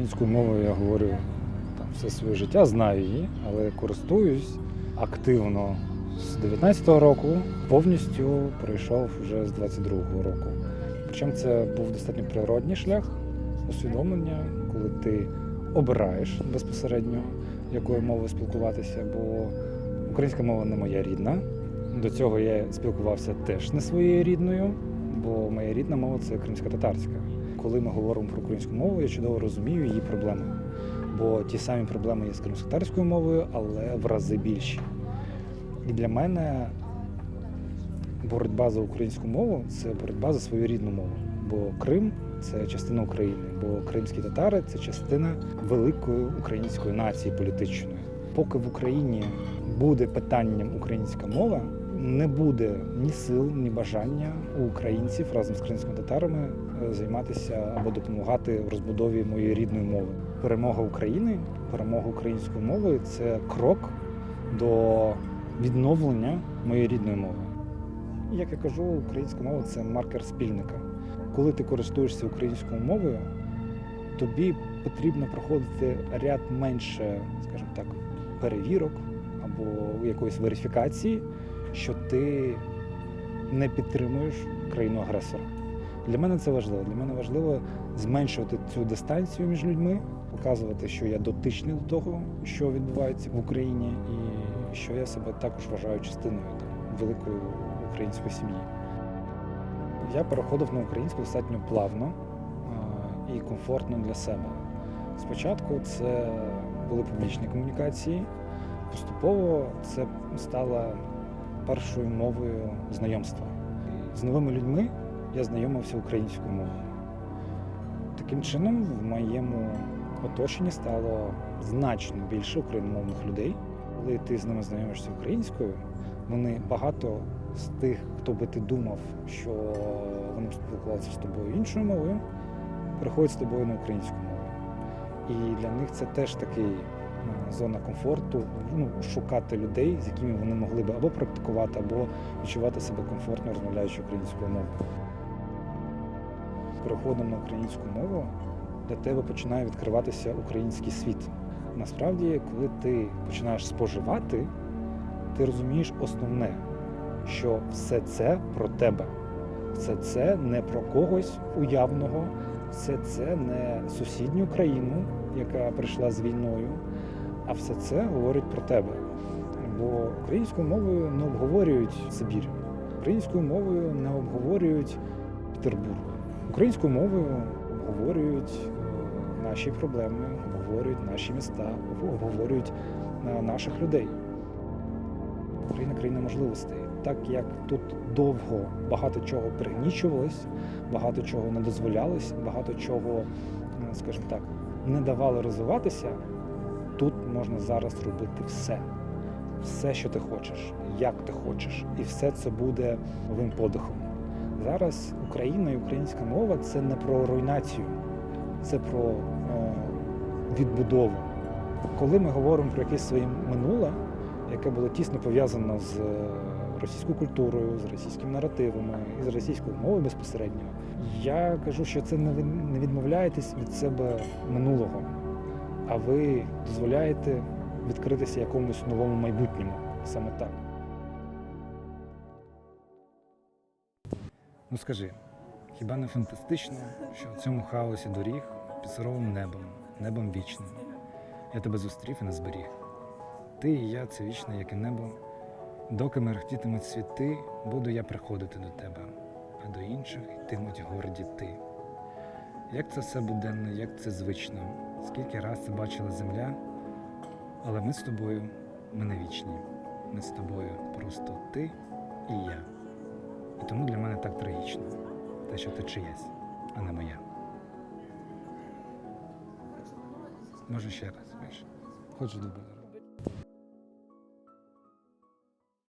Українською мовою я говорю там, все своє життя, знаю її, але користуюсь активно з 19-го року, повністю пройшов вже з 22-го року. Причому це був достатньо природній шлях усвідомлення, коли ти обираєш безпосередньо, якою мовою спілкуватися, бо українська мова не моя рідна. До цього я спілкувався теж не своєю рідною, бо моя рідна мова це кримська-татарська. Коли ми говоримо про українську мову, я чудово розумію її проблеми. Бо ті самі проблеми є з кримсько-татарською мовою, але в рази більші. І для мене боротьба за українську мову це боротьба за свою рідну мову. Бо Крим це частина України, бо кримські татари це частина великої української нації політичної. Поки в Україні буде питанням українська мова, не буде ні сил, ні бажання у українців разом з кримськими татарами е, займатися або допомагати в розбудові моєї рідної мови. Перемога України, перемога української мови це крок до відновлення моєї рідної мови. Як я кажу, українська мова це маркер спільника. Коли ти користуєшся українською мовою, тобі потрібно проходити ряд менше, скажімо так, перевірок або якоїсь верифікації, що ти не підтримуєш країну агресора. Для мене це важливо. Для мене важливо зменшувати цю дистанцію між людьми, показувати, що я дотичний до того, що відбувається в Україні, і що я себе також вважаю частиною там, великої української сім'ї. Я переходив на українську достатньо плавно і комфортно для себе. Спочатку це були публічні комунікації, поступово це стало першою мовою знайомства. З новими людьми я знайомився українською мовою. Таким чином, в моєму оточенні стало значно більше україномовних людей. Коли ти з ними знайомишся українською, вони багато з тих, хто би ти думав, що вони спілкувалися з тобою іншою мовою, переходять з тобою на українську мову. І для них це теж такий зона комфорту, ну, шукати людей, з якими вони могли б або практикувати, або відчувати себе комфортно, розмовляючи українською мовою. Переходом на українську мову для тебе починає відкриватися український світ. Насправді, коли ти починаєш споживати, ти розумієш основне, що все це про тебе. Все це не про когось уявного, все це не сусідню країну, яка прийшла з війною, а все це говорить про тебе. Бо українською мовою не обговорюють Сибір, українською мовою не обговорюють Петербург. Українською мовою обговорюють е, наші проблеми, обговорюють наші міста, обговорюють е, наших людей. Україна країна можливостей. Так як тут довго багато чого пригнічувалось, багато чого не дозволялось, багато чого, е, скажімо так, не давали розвиватися, тут можна зараз робити все. Все, що ти хочеш, як ти хочеш, і все це буде новим подихом. Зараз Україна і українська мова це не про руйнацію, це про е, відбудову. Коли ми говоримо про якесь своє минуле, яке було тісно пов'язано з е, російською культурою, з російськими наративами і з російською мовою безпосередньо, я кажу, що це не відмовляєтесь від себе минулого, а ви дозволяєте відкритися якомусь новому майбутньому. Саме так. Ну скажи, хіба не фантастично, що в цьому хаосі доріг під суровим небом, небом вічним, я тебе зустрів і не зберіг. Ти і я це вічне, як і небо. Доки мерехтітимуть світи, буду я приходити до тебе, а до інших йтимуть горді ти. Як це все буденно, як це звично, скільки раз це бачила земля, але ми з тобою, ми не вічні. Ми з тобою просто ти і я. І тому для мене так трагічно, те, що ти чиясь, а не моя. Може ще раз, Міш? Хочу добре.